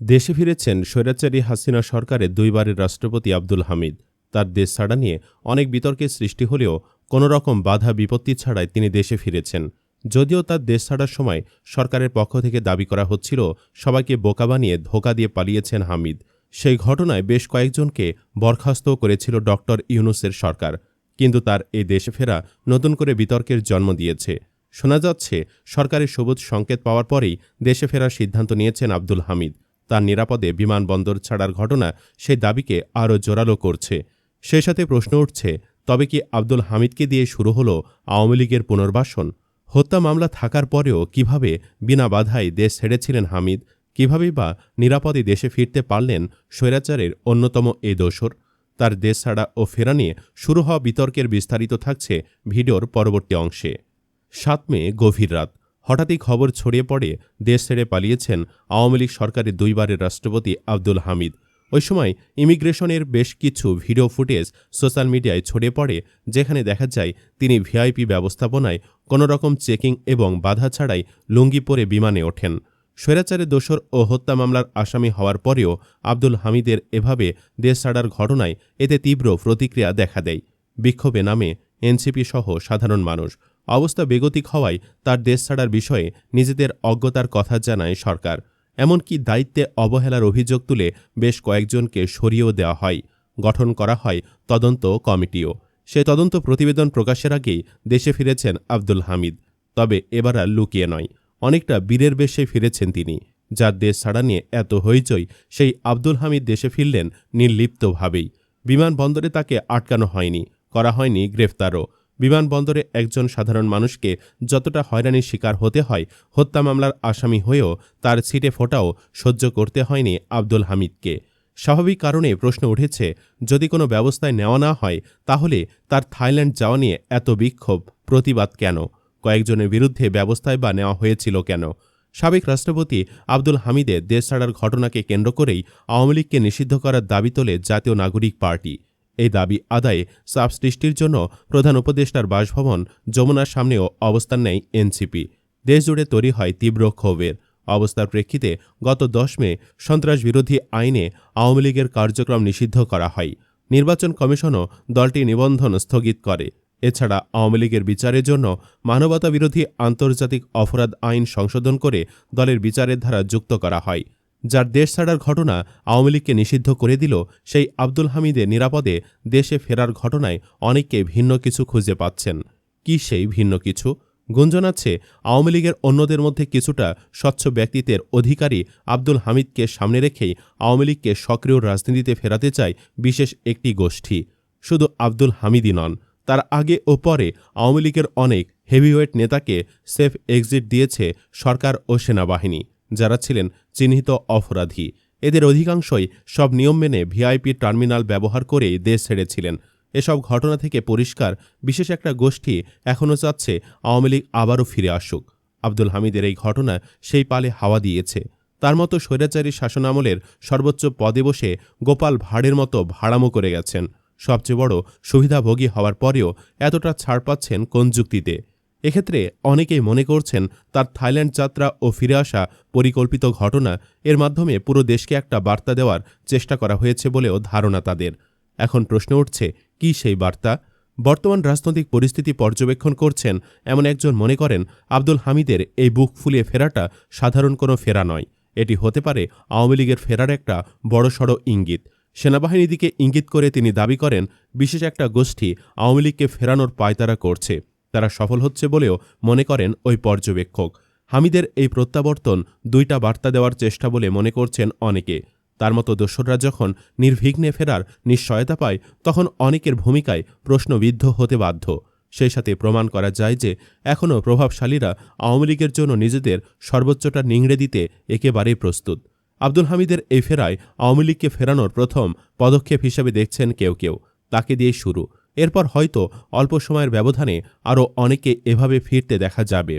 দেশে ফিরেছেন স্বৈরাচারী হাসিনা সরকারের দুইবারের রাষ্ট্রপতি আব্দুল হামিদ। তার দেশ ছাড়া নিয়ে অনেক বিতর্কের সৃষ্টি হলেও কোনো রকম বাধা বিপত্তি ছাড়াই তিনি দেশে ফিরেছেন। যদিও তার দেশ ছাড়ার সময় সরকারের পক্ষ থেকে দাবি করা হচ্ছিল, সবাইকে বোকা বানিয়ে ধোকা দিয়ে পালিয়েছেন হামিদ। সেই ঘটনায় বেশ কয়েকজনকে বরখাস্ত করেছিল ডক্টর ইউনুসের সরকার। কিন্তু তার এই দেশে ফেরা নতুন করে বিতর্কের জন্ম দিয়েছে। শোনা যাচ্ছে, সরকারের সবুজ সংকেত পাওয়ার পরেই দেশে ফেরার সিদ্ধান্ত নিয়েছেন আব্দুল হামিদ। তার নিরাপদে বিমানবন্দর ছাড়ার ঘটনা সেই দাবিকে আরও জোরালো করছে। সেই সাথে প্রশ্ন উঠছে, তবে কি আব্দুল হামিদকে দিয়ে শুরু হলো আওয়ামী লীগের পুনর্বাসন? হত্যা মামলা থাকার পরেও কীভাবে বিনা বাধায় দেশ ছেড়েছিলেন হামিদ? কিভাবেই বা নিরাপদে দেশে ফিরতে পারলেন স্বৈরাচারের অন্যতম এ দোসর? তার দেশ ছাড়া ও ফেরা নিয়ে শুরু হওয়া বিতর্কের বিস্তারিত থাকছে ভিডিওর পরবর্তী অংশে। সাত মে, গভীর রাত। হঠাৎই খবর ছড়িয়ে পড়ে, দেশ ছেড়ে পালিয়েছেন আওয়ামী লীগ সরকারের দুইবারের রাষ্ট্রপতি আব্দুল হামিদ। ওই সময় ইমিগ্রেশনের বেশ কিছু ভিডিও ফুটেজ সোশ্যাল মিডিয়ায় ছড়িয়ে পড়ে, যেখানে দেখা যায় তিনি ভিআইপি ব্যবস্থাপনায় কোনো রকম চেকিং এবং বাধা ছাড়াই লুঙ্গি পরে বিমানে ওঠেন। স্বৈরাচারের দোসর ও হত্যা মামলার আসামি হওয়ার পরেও আব্দুল হামিদের এভাবে দেশ ছাড়ার ঘটনায় এতে তীব্র প্রতিক্রিয়া দেখা দেয়। বিক্ষোভে নামে এনসিপি সহ সাধারণ মানুষ। অবস্থা বেগতিক হওয়ায় তার দেশ ছাড়ার বিষয়ে নিজেদের অজ্ঞতার কথা জানায় সরকার। এমনকি দায়িত্বে অবহেলার অভিযোগ তুলে বেশ কয়েকজনকে সরিয়েও দেওয়া হয়। গঠন করা হয় তদন্ত কমিটিও। সে তদন্ত প্রতিবেদন প্রকাশের আগেই দেশে ফিরেছেন আব্দুল হামিদ। তবে এবার আর লুকিয়ে নয়। অনেকটা বীরের বেশে ফিরেছেন তিনি। যার দেশ ছাড়া নিয়ে এত হইচই, সেই আব্দুল হামিদ দেশে ফিরলেন নির্লিপ্তভাবেই। বিমানবন্দরে তাকে আটকানো হয়নি, করা হয়নি গ্রেফতারও। বিমানবন্দরে একজন সাধারণ মানুষকে যতটা হয়রানির শিকার হতে হয়, হত্যা মামলার আসামি হয়েও তার ছিটে ফোটাও সহ্য করতে হয়নি আব্দুল হামিদকে। স্বাভাবিক কারণে প্রশ্ন উঠেছে, যদি কোনো ব্যবস্থায় নেওয়া না হয়, তাহলে তার থাইল্যান্ড যাওয়া নিয়ে এত বিক্ষোভ, প্রতিবাদ কেন? কয়েকজনের বিরুদ্ধে ব্যবস্থায় বা নেওয়া হয়েছিল কেন? সাবেক রাষ্ট্রপতি আব্দুল হামিদের দেশ ছাড়ার ঘটনাকে কেন্দ্র করেই আওয়ামী লীগকে নিষিদ্ধ করার দাবি তোলে জাতীয় নাগরিক পার্টি। এই দাবি আদায়ে চাপ সৃষ্টির জন্য প্রধান উপদেষ্টার বাসভবন যমুনার সামনেও অবস্থান নেয় এনসিপি। দেশজুড়ে তৈরি হয় তীব্র ক্ষোভের। অবস্থার প্রেক্ষিতে গত দশ মে সন্ত্রাস বিরোধী আইনে আওয়ামী লীগের কার্যক্রম নিষিদ্ধ করা হয়। নির্বাচন কমিশনও দলটি নিবন্ধন স্থগিত করে। এছাড়া আওয়ামী লীগের বিচারের জন্য মানবতা বিরোধী আন্তর্জাতিক অপরাধ আইন সংশোধন করে দলের বিচারের ধারা যুক্ত করা হয়। যার দেশ ছাড়ার ঘটনা আওয়ামী লীগকে নিষিদ্ধ করে দিল, সেই আব্দুল হামিদের নিরাপদে দেশে ফেরার ঘটনায় অনেকে ভিন্ন কিছু খুঁজে পাচ্ছেন। কি সেই ভিন্ন কিছু? গুঞ্জন আছে, আওয়ামী লীগের অন্যদের মধ্যে কিছুটা স্বচ্ছ ব্যক্তিত্বের অধিকারী আব্দুল হামিদকে সামনে রেখেই আওয়ামী লীগকে সক্রিয় রাজনীতিতে ফেরাতে চায় বিশেষ একটি গোষ্ঠী। শুধু আব্দুল হামিদই নন, তার আগে ও পরে আওয়ামী লীগের অনেক হেভিওয়েট নেতাকে সেফ এক্সিট দিয়েছে সরকার ও সেনাবাহিনী। যারা ছিলেন চিহ্নিত অপরাধী। এদের অধিকাংশই সব নিয়ম মেনে ভিআইপি টার্মিনাল ব্যবহার করেই দেশ ছেড়েছিলেন। এসব ঘটনা থেকে পরিষ্কার, বিশেষ একটা গোষ্ঠী এখনও চাচ্ছে আওয়ামী লীগ আবারও ফিরে আসুক। আব্দুল হামিদের এই ঘটনা সেই পালে হাওয়া দিয়েছে। তার মতো স্বৈরাচারী শাসনামলের সর্বোচ্চ পদে বসে গোপাল ভাড়ের মতো ভাড়ামো করে গেছেন। সবচেয়ে বড় সুবিধাভোগী হওয়ার পরেও এতটা ছাড় পাচ্ছেন কোন যুক্তিতে? এক্ষেত্রে অনেকেই মনে করছেন তার থাইল্যান্ড যাত্রা ও ফিরে আসা পরিকল্পিত ঘটনা এর মাধ্যমে পুরো দেশকে একটা বার্তা দেওয়ার চেষ্টা করা হয়েছে বলেও ধারণা তাদের। এখন প্রশ্ন উঠছে, কি সেই বার্তা? বর্তমান রাজনৈতিক পরিস্থিতি পর্যবেক্ষণ করছেন এমন একজন মনে করেন, আব্দুল হামিদের এই বুক ফুলিয়ে ফেরাটা সাধারণ কোনো ফেরা নয়। এটি হতে পারে আওয়ামী লীগের ফেরার একটা বড়সড় ইঙ্গিত। সেনাবাহিনীর দিকে ইঙ্গিত করে তিনি দাবি করেন, বিশেষ একটা গোষ্ঠী আওয়ামী লীগকে ফেরানোর পায়তারা করছে। তারা সফল হচ্ছে বলেও মনে করেন ওই পর্যবেক্ষক। হামিদের এই প্রত্যাবর্তন দুইটা বার্তা দেওয়ার চেষ্টা বলে মনে করছেন অনেকে। তার মতো দোসররা যখন নির্বিঘ্নে ফেরার নিশ্চয়তা পায়, তখন অনেকের ভূমিকায় প্রশ্নবিদ্ধ হতে বাধ্য। সেই সাথে প্রমাণ করা যায় যে এখনও প্রভাবশালীরা আওয়ামী লীগের জন্য নিজেদের সর্বোচ্চটা নিংড়ে দিতে একেবারেই প্রস্তুত। আব্দুল হামিদের এই ফেরায় আওয়ামী লীগকে ফেরানোর প্রথম পদক্ষেপ হিসেবে দেখছেন কেউ কেউ। তাকে দিয়ে শুরু। এরপর হয়তো অল্প সময়ের ব্যবধানে আরও অনেকে এভাবে ফিরতে দেখা যাবে।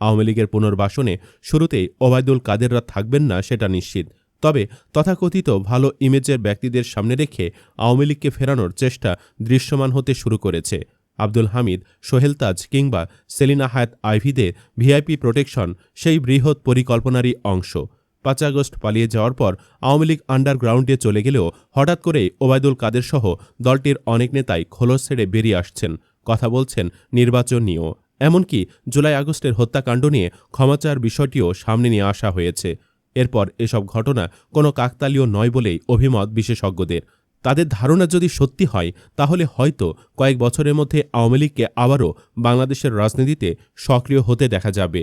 আওয়ামী লীগের পুনর্বাসনে শুরুতেই ওবায়দুল কাদেররা থাকবেন না সেটা নিশ্চিত। তবে তথাকথিত ভালো ইমেজের ব্যক্তিদের সামনে রেখে আওয়ামী লীগকে ফেরানোর চেষ্টা দৃশ্যমান হতে শুরু করেছে। আব্দুল হামিদ, সোহেল তাজ কিংবা সেলিনা হায়াত আইভিদের ভিআইপি প্রোটেকশন সেই বৃহৎ পরিকল্পনারই অংশ। পাঁচ আগস্ট পালিয়ে যাওয়ার পর আওয়ামী লীগ আন্ডারগ্রাউন্ডে চলে গেলেও হঠাৎ করেই ওবায়দুল কাদের সহ দলটির অনেক নেতাই খোলস ছেড়ে বেরিয়ে আসছেন। কথা বলছেন নির্বাচন নিয়েও। এমনকি জুলাই আগস্টের হত্যাকাণ্ড নিয়ে ক্ষমাচার বিষয়টিও সামনে নিয়ে আসা হয়েছে। এরপর এসব ঘটনা কোনো কাকতালীয় নয় বলেই অভিমত বিশেষজ্ঞদের। তাদের ধারণা যদি সত্যি হয়, তাহলে হয়তো কয়েক বছরের মধ্যে আওয়ামী লীগকে আবারও বাংলাদেশের রাজনীতিতে সক্রিয় হতে দেখা যাবে।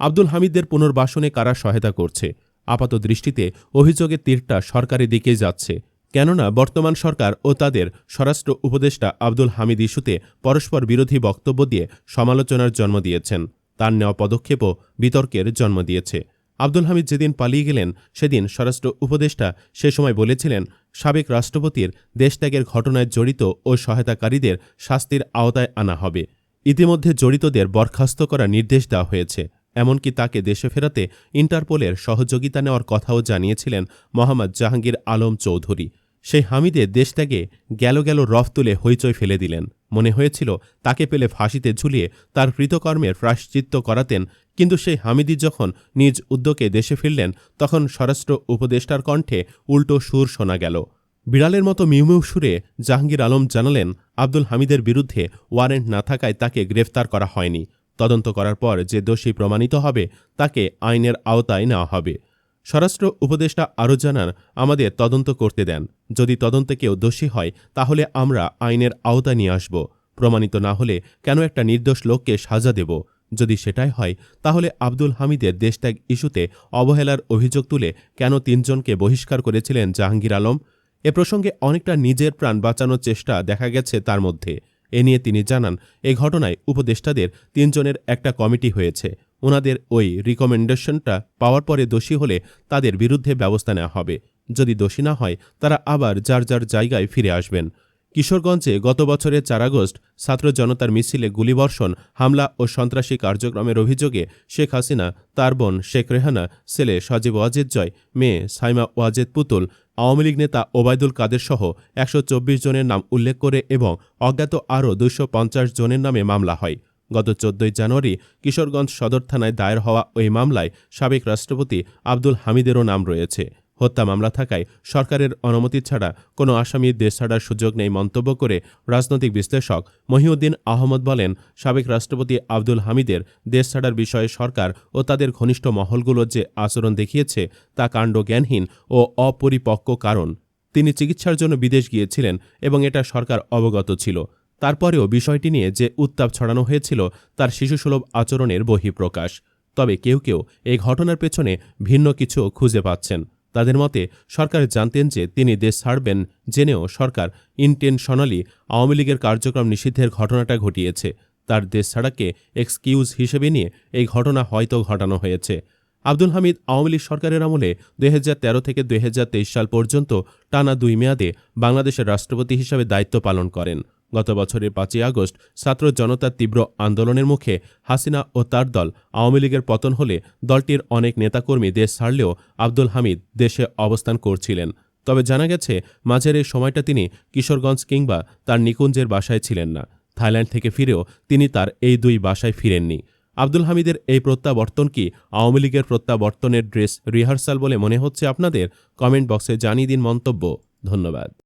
আব্দুল হামিদদের পুনর্বাসনে কারা সহায়তা করছে? আপাত দৃষ্টিতে অভিযোগের তীরটা সরকারের দিকেই যাচ্ছে। কেননা বর্তমান সরকার ও তাদের স্বরাষ্ট্র উপদেষ্টা আব্দুল হামিদ ইস্যুতে পরস্পর বিরোধী বক্তব্য দিয়ে সমালোচনার জন্ম দিয়েছেন। তার নেওয়া পদক্ষেপও বিতর্কের জন্ম দিয়েছে। আব্দুল হামিদ যেদিন পালিয়ে গেলেন, সেদিন স্বরাষ্ট্র উপদেষ্টা সে সময় বলেছিলেন, সাবেক রাষ্ট্রপতির দেশত্যাগের ঘটনায় জড়িত ও সহায়তাকারীদের শাস্তির আওতায় আনা হবে। ইতিমধ্যে জড়িতদের বরখাস্ত করার নির্দেশ দেওয়া হয়েছে। এমনকি তাকে দেশে ফেরাতে ইন্টারপোলের সহযোগিতা নেওয়ার কথাও জানিয়েছিলেন মোহাম্মদ জাহাঙ্গীর আলম চৌধুরী। সেই হামিদে দেশত্যাগে গেল গেল রফ তুলে হইচই ফেলে দিলেন। মনে হয়েছিল তাকে পেলে ফাঁসিতে ঝুলিয়ে তার কৃতকর্মের প্রায়শ্চিত্ত করাতেন, কিন্তু সেই হামিদি যখন নিজ উদ্যোগে দেশে ফিরলেন, তখন স্বরাষ্ট্র উপদেষ্টার কণ্ঠে উল্টো সুর শোনা গেল। বিড়ালের মতো মিউমিউ সুরে জাহাঙ্গীর আলম জানালেন, আব্দুল হামিদের বিরুদ্ধে ওয়ারেন্ট না থাকায় তাকে গ্রেফতার করা হয়নি। তদন্ত করার পর যে দোষী প্রমাণিত হবে, তাকে আইনের আওতায় নেওয়া হবে। স্বরাষ্ট্র উপদেষ্টা আরও জানান, আমাদের তদন্ত করতে দেন। যদি তদন্তে কেউ দোষী হয়, তাহলে আমরা আইনের আওতায় নিয়ে আসব। প্রমাণিত না হলে কেন একটা নির্দোষ লোককে সাজা দেব? যদি সেটাই হয়, তাহলে আব্দুল হামিদের দেশত্যাগ ইস্যুতে অবহেলার অভিযোগ তুলে কেন তিনজনকে বহিষ্কার করেছিলেন জাহাঙ্গীর আলম? এ প্রসঙ্গে অনেকটা নিজের প্রাণ বাঁচানোর চেষ্টা দেখা গেছে তার মধ্যে। এ নিয়ে তিনি জানান, এ ঘটনায় উপদেষ্টাদের তিনজনের একটা কমিটি হয়েছে। ওনাদের ওই রিকমেন্ডেশনটা পাওয়ার পরে দোষী হলে তাদের বিরুদ্ধে ব্যবস্থা নেওয়া হবে। যদি দোষী না হয়, তারা আবার যার যার জায়গায় ফিরে আসবেন। কিশোরগঞ্জে গত বছরের চার আগস্ট ছাত্র জনতার মিছিলে গুলিবর্ষণ, হামলা ও সন্ত্রাসী কার্যক্রমের অভিযোগে শেখ হাসিনা, তার বোন শেখ রেহানা, ছেলে সজীব ওয়াজেদ জয়, মেয়ে সাইমা ওয়াজেদ পুতুল, আওয়ামী লীগ নেতা ওবায়দুল কাদের সহ একশো চব্বিশ জনের নাম উল্লেখ করে এবং অজ্ঞাত আরও দুশো জনের নামে মামলা হয়। গত চোদ্দই জানুয়ারি কিশোরগঞ্জ সদর থানায় দায়ের হওয়া ওই মামলায় সাবেক রাষ্ট্রপতি আব্দুল হামিদেরও নাম রয়েছে। হত্যা মামলা থাকায় সরকারের অনুমতি ছাড়া কোনো আসামি দেশ ছাড়ার সুযোগ নেই মন্তব্য করে রাজনৈতিক বিশ্লেষক মহিউদ্দিন আহমদ বলেন, সাবেক রাষ্ট্রপতি আব্দুল হামিদের দেশ ছাড়ার বিষয়ে সরকার ও তাদের ঘনিষ্ঠ মহলগুলোর যে আচরণ দেখিয়েছে তা কাণ্ড জ্ঞানহীন ও অপরিপক্ক কারণ। তিনি চিকিৎসার জন্য বিদেশ গিয়েছিলেন এবং এটা সরকার অবগত ছিল। তারপরেও বিষয়টি নিয়ে যে উত্তাপ ছড়ানো হয়েছিল তার শিশুসুলভ আচরণের বহিঃপ্রকাশ। তবে কেউ কেউ এই ঘটনার পেছনে ভিন্ন কিছু খুঁজে পাচ্ছেন। তাদের মতে, সরকার জানতেন যে তিনি দেশ ছাড়বেন জেনেও সরকার ইনটেনশনালি আওয়ামী লীগের কার্যক্রম নিষিদ্ধের ঘটনাটা ঘটিয়েছে। তার দেশ ছাড়াকে এক্সকিউজ হিসেবে নিয়ে এই ঘটনা হয়তো ঘটানো হয়েছে। আব্দুল হামিদ আওয়ামী লীগ সরকারের আমলে দুই হাজার তেরো থেকে দু হাজার তেইশ সাল পর্যন্ত টানা দুই মেয়াদে বাংলাদেশের রাষ্ট্রপতি হিসাবে দায়িত্ব পালন করেন। গত বছরের পাঁচই আগস্ট ছাত্র জনতার তীব্র আন্দোলনের মুখে হাসিনা ও তার দল আওয়ামী লীগের পতন হলে দলটির অনেক নেতাকর্মী দেশ ছাড়লেও আব্দুল হামিদ দেশে অবস্থান করছিলেন। তবে জানা গেছে, মাঝের এই সময়টা তিনি কিশোরগঞ্জ কিংবা তার নিকুঞ্জের বাসায় ছিলেন না। থাইল্যান্ড থেকে ফিরেও তিনি তার এই দুই বাসায় ফিরেননি। আব্দুল হামিদের এই প্রত্যাবর্তন কি আওয়ামী লীগের প্রত্যাবর্তনের ড্রেস রিহার্সাল বলে মনে হচ্ছে আপনাদের? কমেন্ট বক্সে জানিয়ে দিন মন্তব্য। ধন্যবাদ।